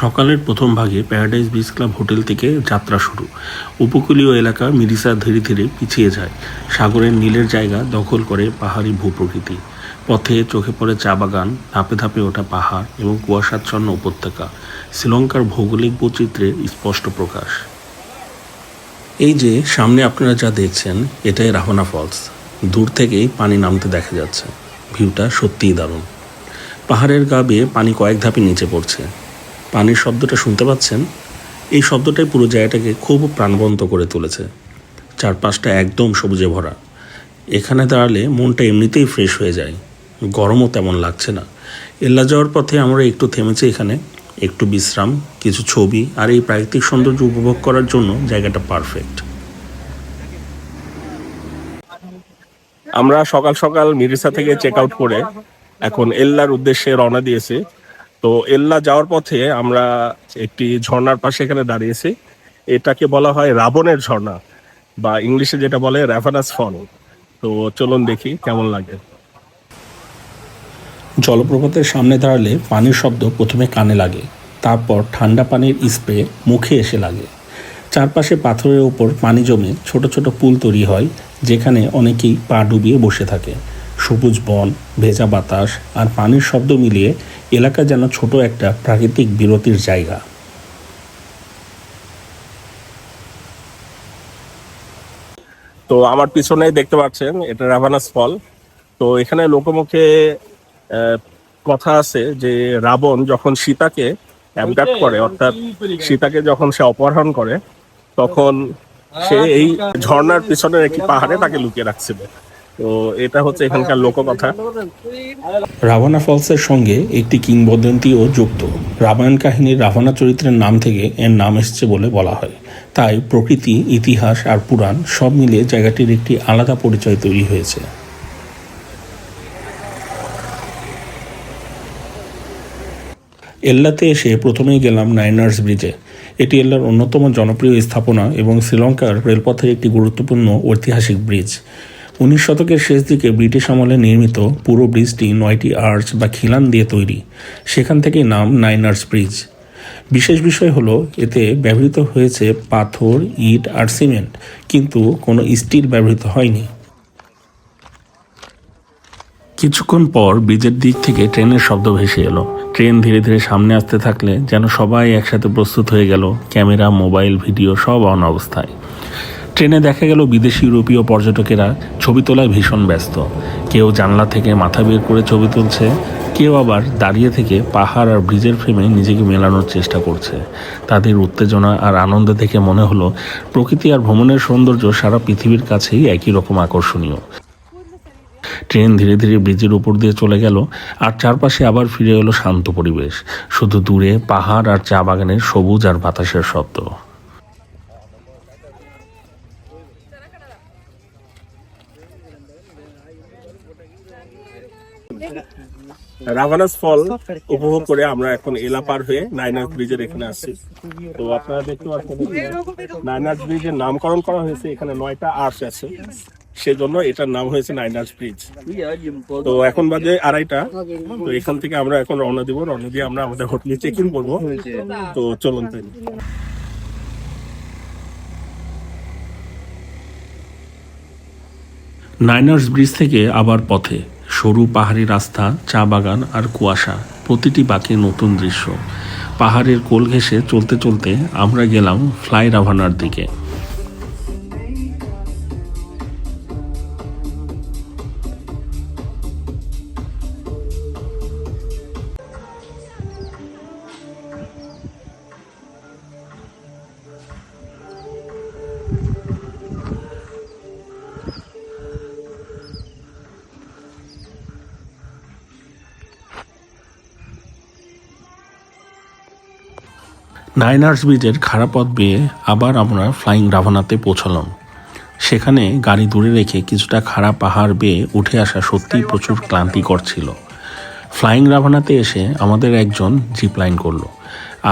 সকালের প্রথম ভাগে প্যারাডাইস বিচ ক্লাব হোটেল থেকে যাত্রা শুরু। উপকূলীয় এলাকা মিরিসা ধীরে ধীরে পিছিয়ে যায়। সাগরের নীলের জায়গা দখল করে পাহাড়ি ভূপ্রকৃতি। পথে চোখে পড়ে চা বাগান, ধাপে ধাপে ওঠা পাহাড় এবং কুয়াশাচ্ছন্ন উপত্যকা। শ্রীলঙ্কার ভৌগোলিক বৈচিত্র্যের স্পষ্ট প্রকাশ। এই যে সামনে আপনারা যা দেখছেন, এটাই রাহনা ফলস। দূর থেকেই পানি নামতে দেখা যাচ্ছে। ভিউটা সত্যিই দারুণ। পাহাড়ের গা বেয়ে পানি কয়েক ধাপে নিচে পড়ছে। পানির শব্দটা শুনতে পাচ্ছেন? এই শব্দটাই পুরো জায়গাটাকে খুব প্রাণবন্ত করে তুলেছে। চারপাশটা একদম সবুজে ভরা। এখানে দাঁড়ালে মনটা এমনিতেই ফ্রেশ হয়ে যায়। গরমও তেমন লাগছে না। এল্লা যাওয়ার পথে আমরা একটু থেমেছি এখানে। একটু বিশ্রাম, কিছু ছবি আর এই প্রাকৃতিক সৌন্দর্য উপভোগ করার জন্য জায়গাটা পারফেক্ট আমরা সকাল সকাল মিরিসা থেকে চেক আউট করে এখন এল্লার উদ্দেশ্যে রওনা দিয়েছি। তো এল্লা যাওয়ার পথে আমরা একটি ঝর্ণার পাশে এখানে দাঁড়িয়েছি। এটাকে বলা হয় রাবণের ঝর্ণা, বা ইংলিশে যেটা বলে র্যাভানাস ফল তো চলুন দেখি কেমন লাগে। জলপ্রপাতের সামনে দাঁড়ালে পানির শব্দ প্রথমে কানে লাগে, তারপর ঠান্ডা পানির স্প্রে মুখে এসে লাগে। চারপাশে পাথরের ওপর পানি জমে ছোট ছোট পুল তৈরি হয়, যেখানে অনেকেই পা ডুবিয়ে বসে থাকে। সবুজ বন, ভেজা বাতাস আর পানির শব্দ মিলিয়ে এলাকা যেন ছোট একটা প্রাকৃতিক বিরতির জায়গা। তো আমার পিছনে দেখতে পাচ্ছেন, এটা রাভানাস ফল। তো এখানে লোকমুখে কথা আছে যে রাবণ যখন সীতাকে অ্যাবডাক্ট করে, অর্থাৎ সীতাকে যখন সে অপহরণ করে, তখন সে এই ঝর্ণার পিছনের একটি পাহাড়ে তাকে লুকিয়ে রাখছিল। তো এটা হচ্ছে এখানকার লোককথা। রাভানা ফলসের সঙ্গে একটি কিংবদন্তিও যুক্ত। রামায়ণ কাহিনীর রাভানা চরিত্রের নাম থেকে এর নাম এসেছে বলে বলা হয়। তাই প্রকৃতি, ইতিহাস আর পুরাণ সব মিলিয়ে জায়গাটির একটি আলাদা পরিচয় তৈরি হয়েছে। এল্লাতে এসে প্রথমেই গেলাম নাইনার্স ব্রিজে। এটি এল্লার অন্যতম জনপ্রিয় স্থাপনা এবং শ্রীলঙ্কার রেলপথের একটি গুরুত্বপূর্ণ ঐতিহাসিক ব্রিজ। উনিশ শতকের শেষ দিকে ব্রিটিশ আমলে নির্মিত পুরো ব্রিজটি নয়টি আর্চ বা খিলান দিয়ে তৈরি। সেখান থেকেই নাম নাইনার্স ব্রিজ। বিশেষ বিষয় হলো, এতে ব্যবহৃত হয়েছে পাথর, ইট আর সিমেন্ট, কিন্তু কোনো স্টিল ব্যবহৃত হয়নি। কিছুক্ষণ পর ব্রিজের দিক থেকে ট্রেনের শব্দ ভেসে এলো। ট্রেন ধীরে ধীরে সামনে আসতে থাকলে যেন সবাই একসাথে প্রস্তুত হয়ে গেল, ক্যামেরা, মোবাইল, ভিডিও সব অন অবস্থায়। ট্রেনে দেখা গেল বিদেশি, ইউরোপীয় পর্যটকেরা ছবি তোলায় ভীষণ ব্যস্ত। কেউ জানলা থেকে মাথা বের করে ছবি তুলছে, কেউ আবার দাঁড়িয়ে থেকে পাহাড় আর ব্রিজের ফ্রেমে নিজেকে মেলানোর চেষ্টা করছে। তাদের উত্তেজনা আর আনন্দ দেখে মনে হলো, প্রকৃতি আর ভ্রমণের সৌন্দর্য সারা পৃথিবীর কাছেই একই রকম আকর্ষণীয়। ট্রেন ধীরে ধীরে ব্রিজের উপর দিয়ে চলে গেল, আর চারপাশে আবার ফিরে এলো শান্ত পরিবেশ। শুধু দূরে পাহাড় আর চা বাগানের সবুজ আর বাতাসের শব্দ। রাভানাস ফল উপভোগ করে আমরা এখন এলা পার হয়ে নাইনার্স ব্রিজের এখানে আসছি। তো আপনারা দেখতে পাচ্ছেন নাইনার্স ব্রিজের নামকরণ করা হয়েছে। এখানে নয়টা আর্চ আছে। সেজন্য এটার নাম হয়েছে নাইনার্স ব্রিজ। তো এখন বাজে আড়াইটা। তো এখান থেকে আমরা এখন রওনা দিব। রওনা দিয়ে আমরা আমাদের হোটেলে চেক ইন করব। তো চলুন তাই নাইনার্স ব্রিজ থেকে আবার পথে সরু পাহাড়ি রাস্তা, চা বাগান আর কুয়াশা, প্রতিটি বাঁকে নতুন দৃশ্য। পাহাড়ের কোল ঘেঁষে চলতে চলতে আমরা গেলাম ফ্লাই রাভানার দিকে। নাইনার্স ব্রিজের খারাপ পথ বেয়ে আবার আমরা ফ্লাইং রাভানাতে পৌঁছালাম। সেখানে গাড়ি দূরে রেখে কিছুটা খারাপ পাহাড় বেয়ে উঠে আসা সত্যিই প্রচুর ক্লান্তিকর ছিল। ফ্লাইং রাভানাতে এসে আমাদের একজন জিপ লাইন করল,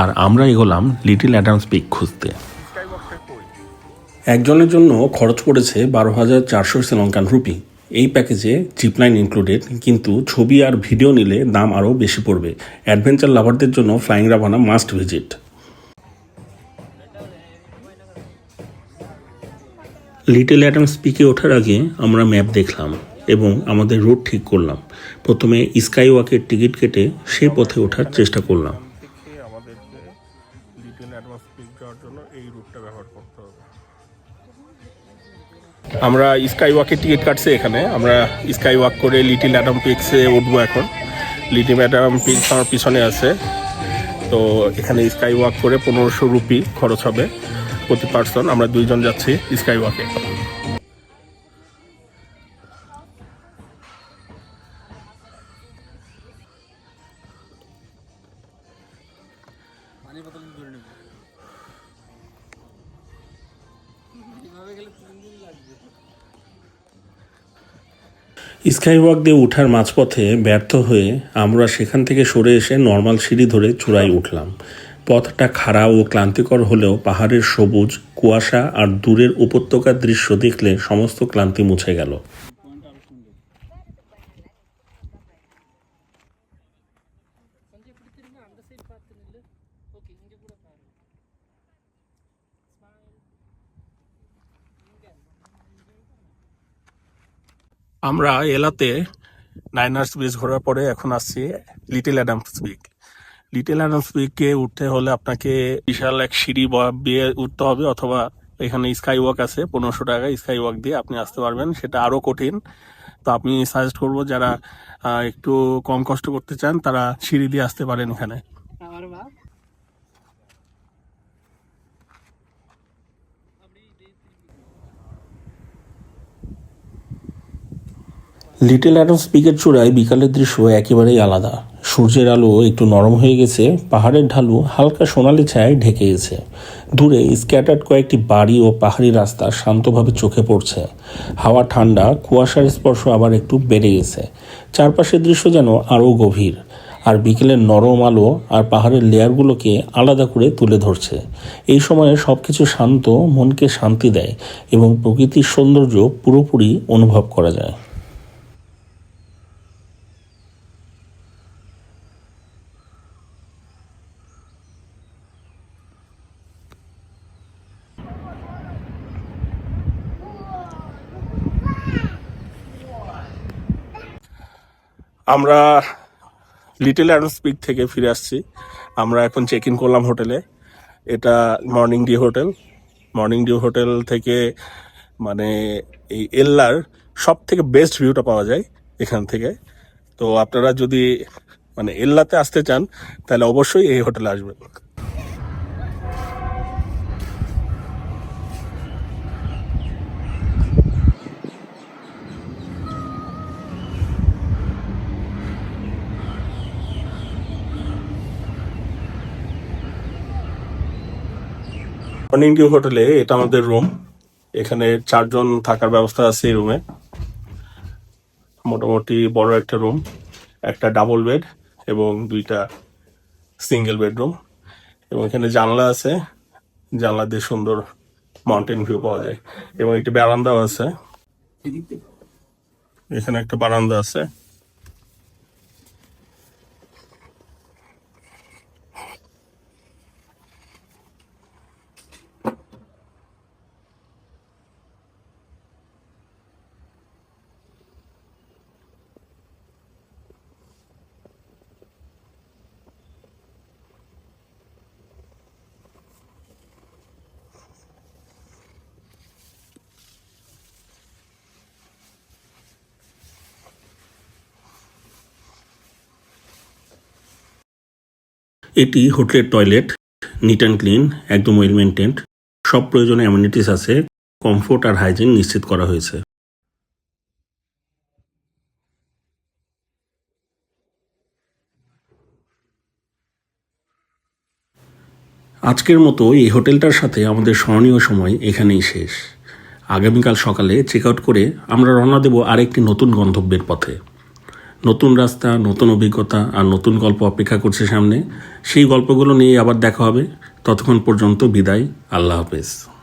আর আমরা এগোলাম লিটল অ্যাডামস পিক খুঁজতে। একজনের জন্য খরচ পড়েছে বারো হাজার চারশো শ্রীলঙ্কান রুপি। এই প্যাকেজে জিপলাইন ইনক্লুডেড, কিন্তু ছবি আর ভিডিও নিলে দাম আরও বেশি পড়বে। অ্যাডভেঞ্চার লাভারদের জন্য flying Ravana must visit. Little Adams পিকে ওঠার আগে আমরা ম্যাপ দেখলাম এবং আমাদের রুট ঠিক করলাম। প্রথমে স্কাই ওয়াকের টিকিট কেটে সে পথে ওঠার চেষ্টা করলাম। থেকে আমাদেরকে লিটল অ্যাডভান্স পিক যাওয়ার জন্য এই রুটটা ব্যবহার করতে হবে। আমরা স্কাই ওয়াকের টিকিট কাটছি এখানে। আমরা স্কাই ওয়াক করে লিটিল অ্যাডাম পিক্সে উঠবো এখন। লিটিল অ্যাডাম পিক্স আমার পিছনে আছে। তো এখানে স্কাই ওয়াক করে পনেরোশো রুপি খরচ হবে। প্রতি পার্সন, আমরা দুইজন যাচ্ছি স্কাই ওয়াকে পানি বোতল ধরে নেব এইভাবে গেলে তিন দিন লাগবে স্কাই ওয়াক দিয়ে উঠার মাঝপথে ব্যর্থ হয়ে আমরা সেখান থেকে সরে এসে নর্মাল সিঁড়ি ধরে চূড়ায় উঠলাম। পথটা খাড়া ও ক্লান্তিকর হলেও পাহাড়ের সবুজ, কুয়াশা আর দূরের উপত্যকার দৃশ্য দেখলে সমস্ত ক্লান্তি মুছে গেল। আমরা এলাতে নাইনার্স ব্রিজ ঘোরার পরে এখন আসছি লিটিল অ্যাডামস বিক লিটল পিকে উঠতে হলে আপনাকে বিশাল এক সিঁড়ি বা- দিয়ে উঠতে হবে অথবা এখানে স্কাই ওয়াক আছে পনেরোশো টাকা স্কাই ওয়াক দিয়ে আপনি আসতে পারবেন সেটা আরও কঠিন। তো আপনি সাজেস্ট করব যারা একটু কম কষ্ট করতে চান তারা সিঁড়ি দিয়ে আসতে পারেন এখানে। লিটল অ্যাডামস পিকের চূড়ায় বিকালের দৃশ্য একেবারেই আলাদা। সূর্যের আলো একটু নরম হয়ে গেছে, পাহাড়ের ঢালু হালকা সোনালি ছায় ঢেকে গেছে। দূরে স্ক্যাটার্ড কয়েকটি বাড়ি ও পাহাড়ি রাস্তা শান্তভাবে চোখে পড়ছে। হাওয়া ঠান্ডা, কুয়াশার স্পর্শ আবার একটু বেড়ে গেছে। চারপাশের দৃশ্য যেন আরও গভীর। আর বিকেলের নরম আলো আর পাহাড়ের লেয়ারগুলোকে আলাদা করে তুলে ধরছে। এই সময়ে সব কিছু শান্ত, মনকে শান্তি দেয় এবং প্রকৃতির সৌন্দর্য পুরোপুরি অনুভব করা যায়। আমরা লিটল অ্যান্ড স্পিক থেকে ফিরে আসছি। আমরা এখন চেক ইন করলাম হোটেলে। এটা morning dew hotel morning dew hotel থেকে মানে এই এল্লার সব থেকে বেস্ট ভিউটা পাওয়া যায় এখান থেকে। তো আপনারা যদি মানে এল্লাতে আসতে চান, তাহলে অবশ্যই এই হোটেলে আসবেন। মর্নিং ডিউ হোটেলে এটা আমাদের রুম এখানে চারজন থাকার ব্যবস্থা আছে এই রুমে মোটামুটি বড় একটা রুম একটা ডাবল বেড এবং দুইটা সিঙ্গেল বেডরুম এবং এখানে জানলা আছে, জানলা দিয়ে সুন্দর মাউন্টেন ভিউ পাওয়া যায়। এবং একটি বারান্দাও আছে। এখানে একটা বারান্দা আছে। এটি হোটেলের টয়লেট নিট অ্যান্ড ক্লিন একদম ওয়েল মেনটেন্ড সব প্রয়োজনীয় অ্যামিনিটিস আছে কমফোর্ট আর হাইজিন নিশ্চিত করা হয়েছে। আজকের মতো এই হোটেলটার সাথে আমাদের স্মরণীয় সময় এখানেই শেষ। আগামীকাল সকালে চেক আউট করে আমরা রওনা দেব আরেকটি নতুন গন্তব্যের পথে। নতুন রাস্তা, নতুন অভিজ্ঞতা আর নতুন গল্প অপেক্ষা করছে সামনে। সেই গল্পগুলো নিয়ে আবার দেখা হবে। ততক্ষণ পর্যন্ত বিদায়। আল্লাহ হাফেজ।